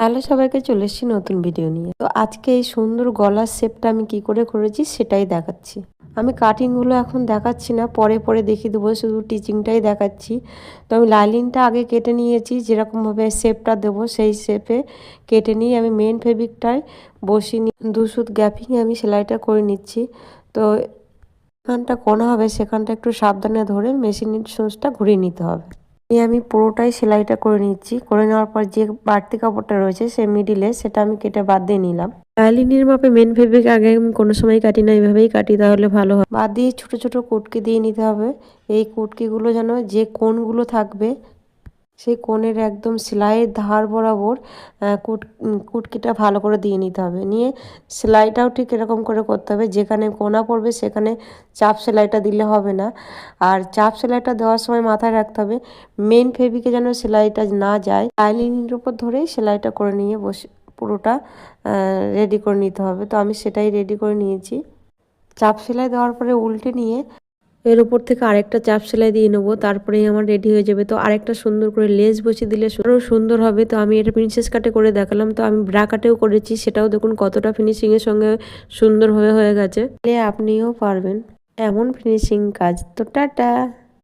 Hello সবাইকে চলে এসেছি নতুন ভিডিও নিয়ে। তো আজকে এই সুন্দর গলার শেপটা আমি কি করে করেছি সেটাই দেখাচ্ছি। আমি কাটিংগুলো এখন দেখাচ্ছি না, পরে পরে দেখিয়ে দেবো, শুধু টিচিংটাই দেখাচ্ছি। তো আমি লাইলিনটা আগে কেটে নিয়েছি যেরকমভাবে শেপটা দেবো সেই শেপে কেটে নিয়ে আমি মেন ফেব্রিকটায় বসিয়ে নিয়ে দুসুত গ্যাপিংয়ে আমি সেলাইটা করে নিচ্ছি। তো যেখানটা কোনা হবে সেখানটা একটু সাবধানে ধরে মেশিনের সুঁচটা ঘুরিয়ে নিতে হবে। নিয়ে আমি পুরোটাই সেলাইটা করে নিচ্ছি। করে নেওয়ার পর যে বাড়তি কাপড়টা রয়েছে সে মিডিলে সেটা আমি কেটে বাদ দিয়ে নিলাম। লাইলিনের মাপে মেন ফেব্রিক আগে আমি কোনো সময় কাটি না এইভাবেই কাটি তাহলে ভালো হয়। বাদ দিয়ে ছোটো ছোটো কুটকি দিয়ে নিতে হবে। এই কুটকিগুলো যেন যে কোনগুলো থাকবে সেই কোণের একদম সেলাইয়ের ধার বরাবর কুট, কুটকিটা ভালো করে দিয়ে নিতে হবে। নিয়ে সেলাইটাও ঠিক এরকম করে করতে হবে। যেখানে কোনা পড়বে সেখানে চাপ সেলাইটা দিলে হবে না। আর চাপ সেলাইটা দেওয়ার সময় মাথায় রাখতে হবে মেন ফেব্রিকে যেন সেলাইটা না যায় লাইনিংয়ের উপর ধরেই সেলাইটা করে নিয়ে বসে পুরোটা রেডি করে নিতে হবে। তো আমি সেটাই রেডি করে নিয়েছি। চাপ সেলাই দেওয়ার পরে উল্টে নিয়ে এর উপর থেকে আরেকটা চাপ সেলাই দিয়ে নেব, তারপরেই আমার রেডি হয়ে যাবে। তো আরেকটা সুন্দর করে লেস বসিয়ে দিলে আরও সুন্দর হবে। তো আমি এটা প্রিন্সেস কাটে করে দেখালাম। তো আমি ব্রা কাটেও করেছি, সেটাও দেখুন কতটা ফিনিশিংয়ের সঙ্গে সুন্দরভাবে হয়ে গেছে। আপনিও পারবেন এমন ফিনিশিং কাজ। তো টাটা!